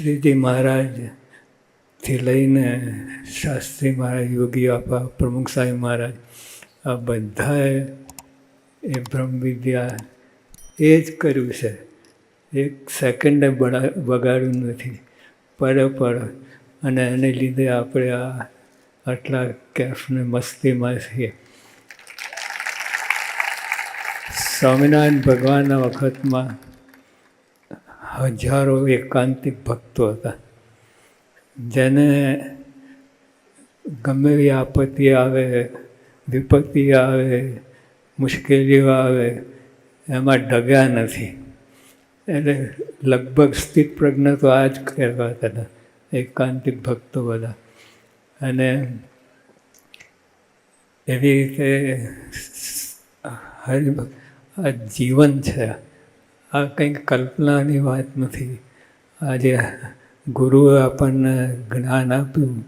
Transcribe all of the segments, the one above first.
શ્રીજી મહારાજથી લઈને શાસ્ત્રી મહારાજ, યોગી આપા, પ્રમુખ સાહેબ મહારાજ, આ બધાએ એ બ્રહ્મ વિદ્યા એ જ કર્યું છે. એક સેકન્ડે બળા બગાડ્યું નથી. પડે પડે અને એને લીધે આપણે આ આટલા કેફને મસ્તીમાં છીએ. સ્વામિનારાયણ ભગવાનના વખતમાં હજારો એકાંતિક ભક્તો હતા. જેને ગમે એવી આપત્તિ આવે, વિપત્તિ આવે, મુશ્કેલીઓ આવે, એમાં ડગ્યા નથી. એટલે લગભગ સ્થિત પ્રજ્ઞ તો આ જ કહેવાતા હતા, એકાંતિક ભક્તો બધા. અને એવી રીતે હરિભક્ત આ જીવન છે. આ કંઈક કલ્પનાની વાત નથી. આજે ગુરુએ આપણને જ્ઞાન આપ્યું.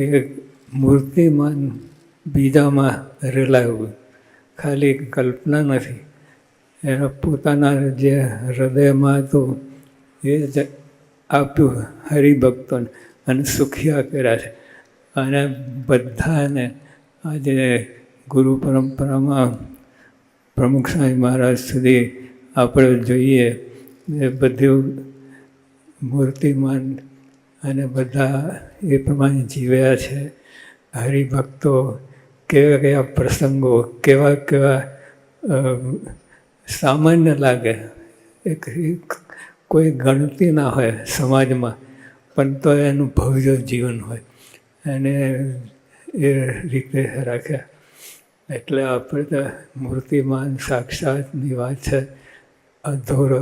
એ મૂર્તિમાન બીજામાં રેલાયું. ખાલી કલ્પના નથી. એના પોતાના જે હૃદયમાં હતું, એ જ આપ્યું હરિભક્તોને અને સુખિયા કર્યા છે. અને બધાને આજે ગુરુ પરંપરામાં પ્રમુખ સ્વામી મહારાજ સુધી આપણે જોઈએ એ બધું મૂર્તિમાન અને બધા એ પ્રમાણે જીવ્યા છે. હરિભક્તો કેવા કેવા પ્રસંગો, કેવા કેવા સામાન્ય લાગે. એક કોઈ ગણતી ના હોય સમાજમાં, પણ તો એનું ભવ્ય જીવન હોય. અને એ રીતે રાખ્યા. એટલે આપણે તો મૂર્તિમાન સાક્ષાતની વાત છે. અધૂરો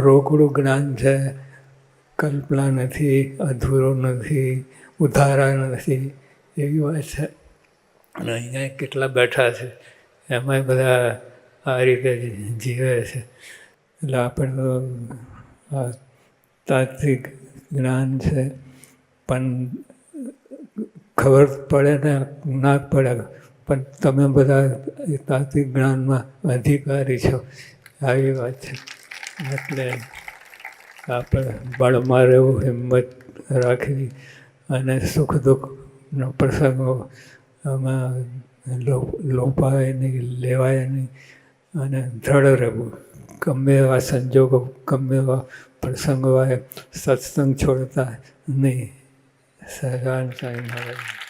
રોકડું જ્ઞાન છે, કલ્પના નથી, અધૂરો નથી, ઉધારા નથી, એવી વાત છે. અને અહીંયા કેટલા બેઠા છે, એમાંય બધા આ રીતે જીવે છે. એટલે આપણે આ તાત્વિક જ્ઞાન છે, પણ ખબર પડે ને ના પડે. પણ તમે બધા તાત્વિક જ્ઞાનમાં અધિકારી છો. આવી વાત. એટલે આપણે બળમાં રહેવું, હિંમત રાખવી અને સુખ દુઃખનો પ્રસંગો આમાં લોપાય નહીં, લેવાય નહીં અને દ્રઢ રહેવું. ગમે એવા સંજોગો, ગમે એવા પ્રસંગો આવે, સત્સંગ છોડતા નહીં. સહજાન સાંઈ મહારાજ.